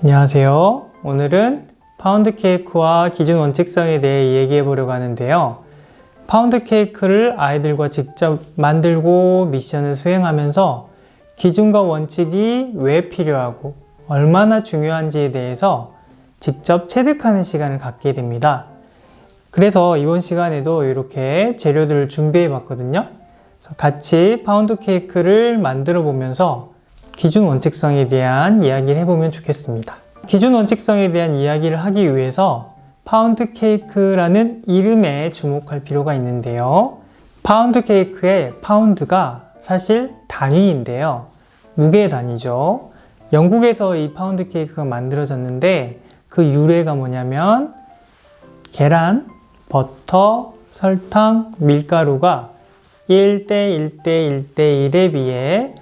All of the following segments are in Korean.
안녕하세요. 오늘은 파운드 케이크와 기준 원칙성에 대해 얘기해 보려고 하는데요. 파운드 케이크를 아이들과 직접 만들고 미션을 수행하면서 기준과 원칙이 왜 필요하고 얼마나 중요한지에 대해서 직접 체득하는 시간을 갖게 됩니다. 그래서 이번 시간에도 이렇게 재료들을 준비해 봤거든요. 같이 파운드 케이크를 만들어 보면서 기준 원칙성에 대한 이야기를 해보면 좋겠습니다. 기준 원칙성에 대한 이야기를 하기 위해서 파운드 케이크라는 이름에 주목할 필요가 있는데요. 파운드 케이크의 파운드가 사실 단위인데요. 무게의 단위죠. 영국에서 이 파운드 케이크가 만들어졌는데 그 유래가 뭐냐면 계란, 버터, 설탕, 밀가루가 1대 1대 1대 1에 비해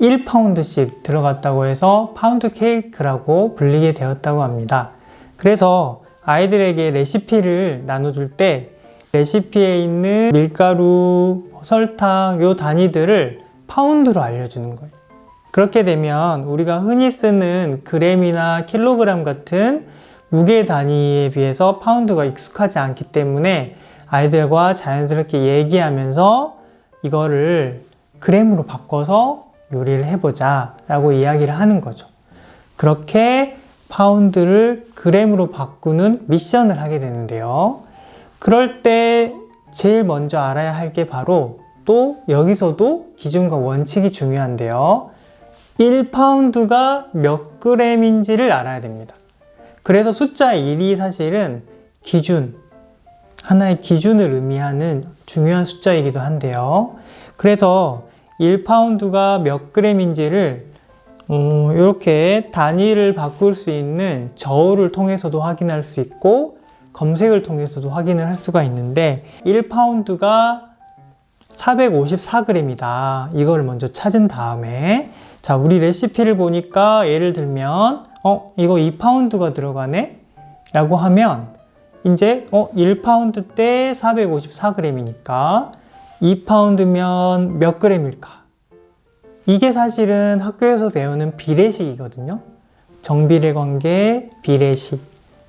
1파운드씩 들어갔다고 해서 파운드 케이크라고 불리게 되었다고 합니다. 그래서 아이들에게 레시피를 나눠줄 때 레시피에 있는 밀가루, 설탕, 요 단위들을 파운드로 알려주는 거예요. 그렇게 되면 우리가 흔히 쓰는 그램이나 킬로그램 같은 무게 단위에 비해서 파운드가 익숙하지 않기 때문에 아이들과 자연스럽게 얘기하면서 이거를 그램으로 바꿔서 요리를 해보자 라고 이야기를 하는 거죠. 그렇게 파운드를 그램으로 바꾸는 미션을 하게 되는데요. 그럴 때 제일 먼저 알아야 할 게 바로 또 여기서도 기준과 원칙이 중요한데요. 1파운드가 몇 그램인지를 알아야 됩니다. 그래서 숫자 1이 사실은 기준, 하나의 기준을 의미하는 중요한 숫자이기도 한데요. 그래서 1파운드가 몇 그램인지를 어, 이렇게 단위를 바꿀 수 있는 저울을 통해서도 확인할 수 있고 검색을 통해서도 확인을 할 수가 있는데 1파운드가 454g이다. 이걸 먼저 찾은 다음에 자, 우리 레시피를 보니까 예를 들면 어, 이거 2파운드가 들어가네? 라고 하면 이제 어, 1파운드 때 454g이니까 2파운드면 몇 g일까? 이게 사실은 학교에서 배우는 비례식이거든요. 정비례 관계 비례식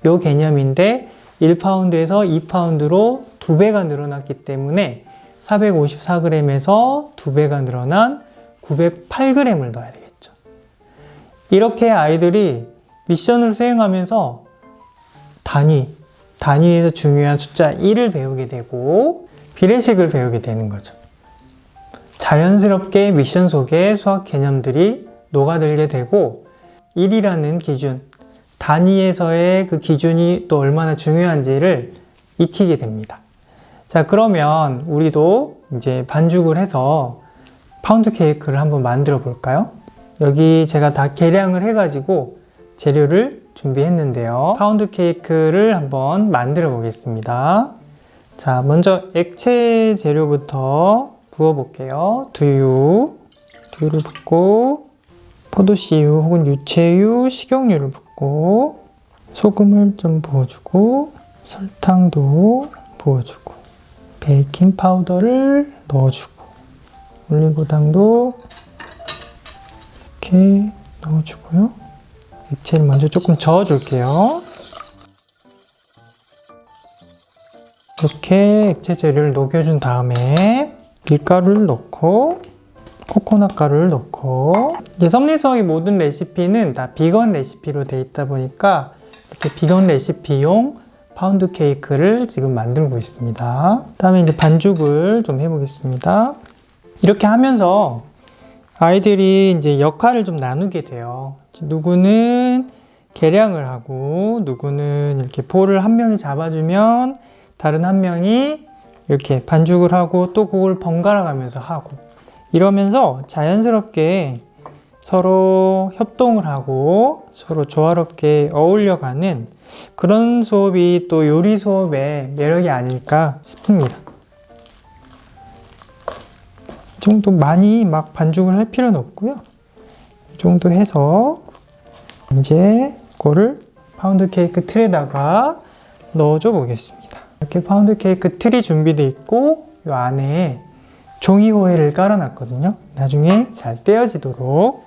요 개념인데 1파운드에서 2파운드로 2배가 늘어났기 때문에 454g에서 2배가 늘어난 908g을 넣어야 되겠죠. 이렇게 아이들이 미션을 수행하면서 단위, 단위에서 중요한 숫자 1을 배우게 되고 비례식을 배우게 되는 거죠. 자연스럽게 미션 속에 수학 개념들이 녹아들게 되고 1이라는 기준, 단위에서의 그 기준이 또 얼마나 중요한지를 익히게 됩니다. 자, 그러면 우리도 이제 반죽을 해서 파운드 케이크를 한번 만들어 볼까요? 여기 제가 다 계량을 해가지고 재료를 준비했는데요. 파운드 케이크를 한번 만들어 보겠습니다. 자, 먼저 액체 재료부터 부어 볼게요. 두유, 두유를 붓고 포도씨유 혹은 유채유, 식용유를 붓고 소금을 좀 부어주고 설탕도 부어주고 베이킹 파우더를 넣어주고 올리고당도 이렇게 넣어주고요. 액체를 먼저 조금 저어줄게요. 이렇게 액체 재료를 녹여준 다음에 밀가루를 넣고 코코넛 가루를 넣고 이제 섭리수학의 모든 레시피는 다 비건 레시피로 되어 있다 보니까 이렇게 비건 레시피용 파운드 케이크를 지금 만들고 있습니다. 다음에 이제 반죽을 좀 해보겠습니다. 이렇게 하면서 아이들이 이제 역할을 좀 나누게 돼요. 누구는 계량을 하고 누구는 이렇게 볼을 한 명이 잡아주면 다른 한 명이 이렇게 반죽을 하고 또 그걸 번갈아 가면서 하고 이러면서 자연스럽게 서로 협동을 하고 서로 조화롭게 어울려가는 그런 수업이 또 요리 수업의 매력이 아닐까 싶습니다. 이 정도 많이 막 반죽을 할 필요는 없고요. 이 정도 해서 이제 그거를 파운드 케이크 틀에다가 넣어줘 보겠습니다. 이렇게 파운드 케이크 틀이 준비되어 있고 이 안에 종이 호일을 깔아놨거든요. 나중에 잘 떼어지도록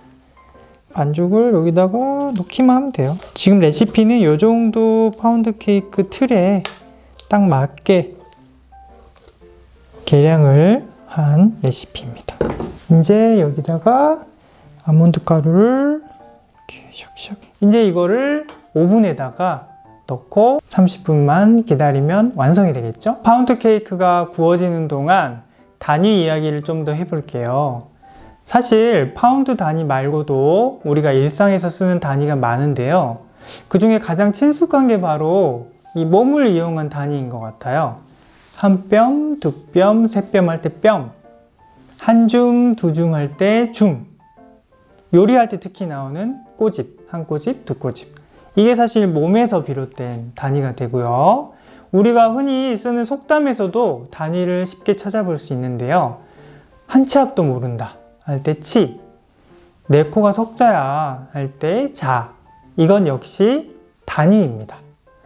반죽을 여기다가 넣기만 하면 돼요. 지금 레시피는 이 정도 파운드 케이크 틀에 딱 맞게 계량을 한 레시피입니다. 이제 여기다가 아몬드 가루를 이렇게 샥샥. 이제 이거를 오븐에다가 넣고 30분만 기다리면 완성이 되겠죠? 파운드 케이크가 구워지는 동안 단위 이야기를 좀 더 해볼게요. 사실 파운드 단위 말고도 우리가 일상에서 쓰는 단위가 많은데요. 그 중에 가장 친숙한 게 바로 이 몸을 이용한 단위인 것 같아요. 한 뼘, 두 뼘, 세 뼘 할 때 뼘, 한 줌, 두 줌 할 때 줌. 요리할 때 특히 나오는 꼬집, 한 꼬집, 두 꼬집. 이게 사실 몸에서 비롯된 단위가 되고요. 우리가 흔히 쓰는 속담에서도 단위를 쉽게 찾아볼 수 있는데요. 한 치 앞도 모른다 할 때 치, 내 코가 석자야 할 때 자. 이건 역시 단위입니다.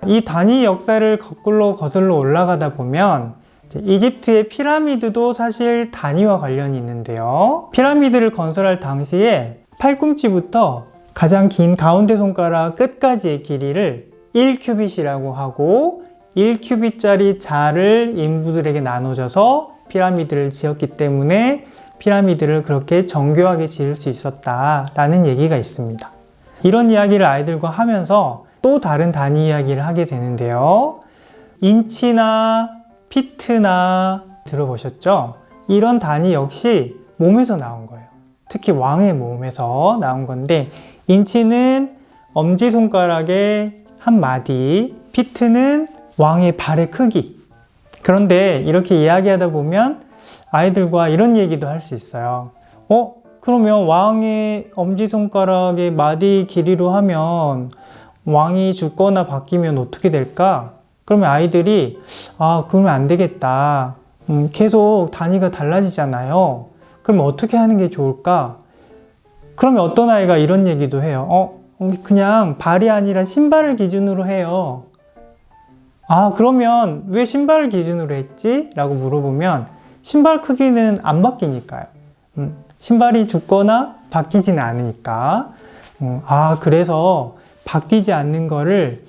이 단위 역사를 거꾸로 거슬러 올라가다 보면 이집트의 피라미드도 사실 단위와 관련이 있는데요. 피라미드를 건설할 당시에 팔꿈치부터 가장 긴 가운데 손가락 끝까지의 길이를 1큐빗이라고 하고 1큐빗짜리 자를 인부들에게 나눠줘서 피라미드를 지었기 때문에 피라미드를 그렇게 정교하게 지을 수 있었다라는 얘기가 있습니다. 이런 이야기를 아이들과 하면서 또 다른 단위 이야기를 하게 되는데요. 인치나 피트나 들어보셨죠? 이런 단위 역시 몸에서 나온 거예요. 특히 왕의 몸에서 나온 건데 인치는 엄지손가락의 한 마디, 피트는 왕의 발의 크기. 그런데 이렇게 이야기하다 보면 아이들과 이런 얘기도 할 수 있어요. 어? 그러면 왕의 엄지손가락의 마디 길이로 하면 왕이 죽거나 바뀌면 어떻게 될까? 그러면 아이들이 아, 그러면 안 되겠다. 음, 계속 단위가 달라지잖아요. 그럼 어떻게 하는 게 좋을까? 그러면 어떤 아이가 이런 얘기도 해요. 어, 그냥 발이 아니라 신발을 기준으로 해요. 아, 그러면 왜 신발을 기준으로 했지? 라고 물어보면 신발 크기는 안 바뀌니까요. 음, 신발이 죽거나 바뀌지는 않으니까. 음, 아, 그래서 바뀌지 않는 거를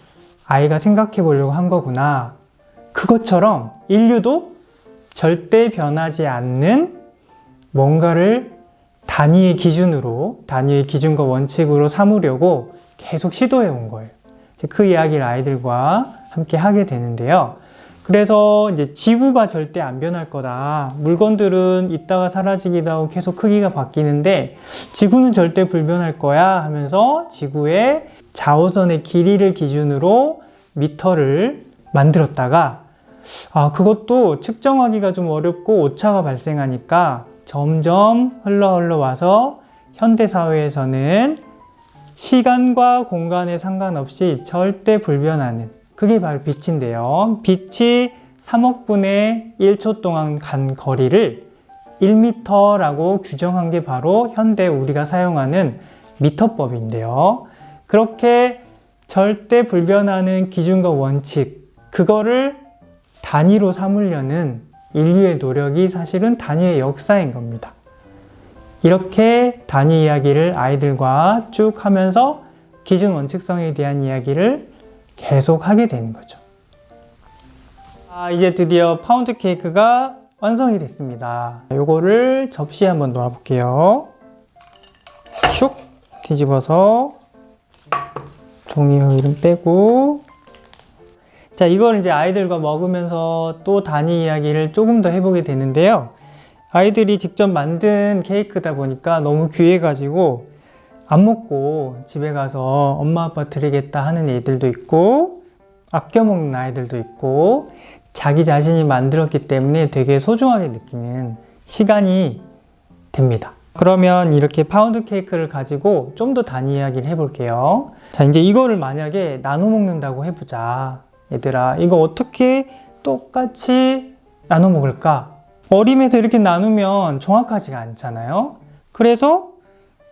아이가 생각해 보려고 한 거구나. 그것처럼 인류도 절대 변하지 않는 뭔가를 단위의 기준으로, 단위의 기준과 원칙으로 삼으려고 계속 시도해 온 거예요. 그 이야기를 아이들과 함께 하게 되는데요. 그래서 이제 지구가 절대 안 변할 거다. 물건들은 있다가 사라지기도 하고 계속 크기가 바뀌는데 지구는 절대 불변할 거야 하면서 지구의 자오선의 길이를 기준으로 미터를 만들었다가 아, 그것도 측정하기가 좀 어렵고 오차가 발생하니까 점점 흘러 흘러 와서 현대 사회에서는 시간과 공간에 상관없이 절대 불변하는 그게 바로 빛인데요. 빛이 3억 분의 1초 동안 간 거리를 1m라고 규정한 게 바로 현대 우리가 사용하는 미터법인데요. 그렇게 절대 불변하는 기준과 원칙, 그거를 단위로 삼으려는 인류의 노력이 사실은 단위의 역사인 겁니다. 이렇게 단위 이야기를 아이들과 쭉 하면서 기준 원칙성에 대한 이야기를 계속 하게 되는 거죠. 아, 이제 드디어 파운드 케이크가 완성이 됐습니다. 이거를 접시에 한번 놓아 볼게요. 슉 뒤집어서 종이 호일은 빼고 자 이걸 이제 아이들과 먹으면서 또 단위 이야기를 조금 더 해보게 되는데요. 아이들이 직접 만든 케이크다 보니까 너무 귀해가지고 안 먹고 집에 가서 엄마 아빠 드리겠다 하는 애들도 있고 아껴 먹는 아이들도 있고 자기 자신이 만들었기 때문에 되게 소중하게 느끼는 시간이 됩니다. 그러면 이렇게 파운드 케이크를 가지고 좀 더 단위 이야기를 해볼게요. 자, 이제 이거를 만약에 나눠 먹는다고 해보자. 얘들아, 이거 어떻게 똑같이 나눠 먹을까? 어림에서 이렇게 나누면 정확하지가 않잖아요. 그래서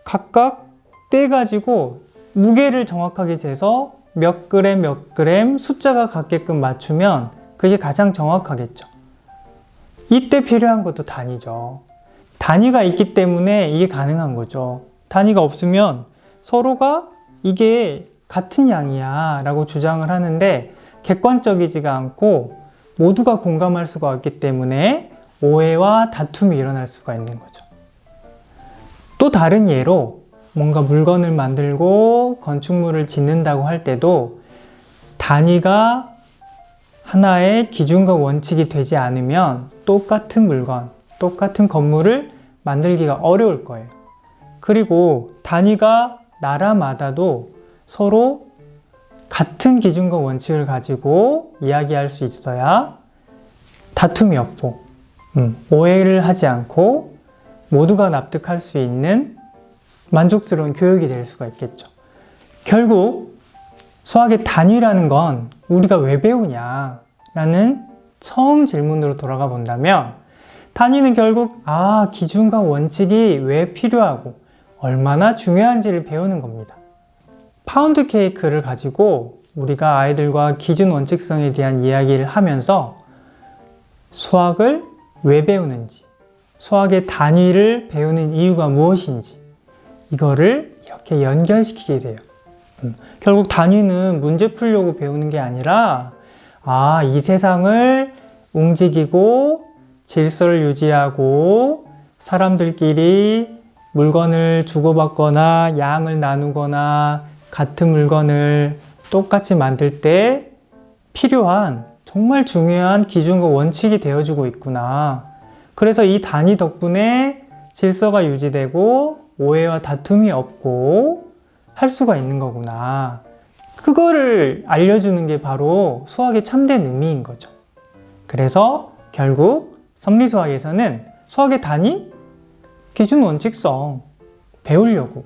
각각 떼가지고 무게를 정확하게 재서 몇 그램 몇 그램 숫자가 같게끔 맞추면 그게 가장 정확하겠죠. 이때 필요한 것도 단위죠. 단위가 있기 때문에 이게 가능한 거죠. 단위가 없으면 서로가 이게 같은 양이야 라고 주장을 하는데 객관적이지가 않고 모두가 공감할 수가 없기 때문에 오해와 다툼이 일어날 수가 있는 거죠. 또 다른 예로 뭔가 물건을 만들고 건축물을 짓는다고 할 때도 단위가 하나의 기준과 원칙이 되지 않으면 똑같은 물건, 똑같은 건물을 만들기가 어려울 거예요. 그리고 단위가 나라마다도 서로 같은 기준과 원칙을 가지고 이야기할 수 있어야 다툼이 없고, 음, 오해를 하지 않고 모두가 납득할 수 있는 만족스러운 교육이 될 수가 있겠죠. 결국 수학의 단위라는 건 우리가 왜 배우냐? 라는 처음 질문으로 돌아가 본다면 단위는 결국 아, 기준과 원칙이 왜 필요하고 얼마나 중요한지를 배우는 겁니다. 파운드 케이크를 가지고 우리가 아이들과 기준 원칙성에 대한 이야기를 하면서 수학을 왜 배우는지, 수학의 단위를 배우는 이유가 무엇인지, 이거를 이렇게 연결시키게 돼요. 음, 결국 단위는 문제 풀려고 배우는 게 아니라, 아, 이 세상을 움직이고 질서를 유지하고 사람들끼리 물건을 주고받거나 양을 나누거나 같은 물건을 똑같이 만들 때 필요한 정말 중요한 기준과 원칙이 되어주고 있구나. 그래서 이 단위 덕분에 질서가 유지되고 오해와 다툼이 없고 할 수가 있는 거구나. 그거를 알려주는 게 바로 수학의 참된 의미인 거죠. 그래서 결국 성리수학에서는 수학의 단위, 기준 원칙성 배우려고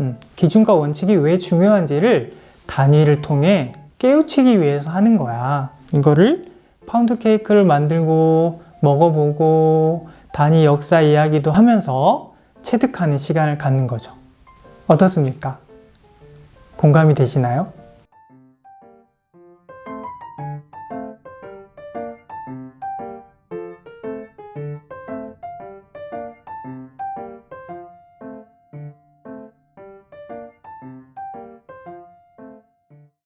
음, 기준과 원칙이 왜 중요한지를 단위를 통해 깨우치기 위해서 하는 거야. 이거를 파운드 케이크를 만들고 먹어보고 단위 역사 이야기도 하면서 체득하는 시간을 갖는 거죠. 어떻습니까? 공감이 되시나요?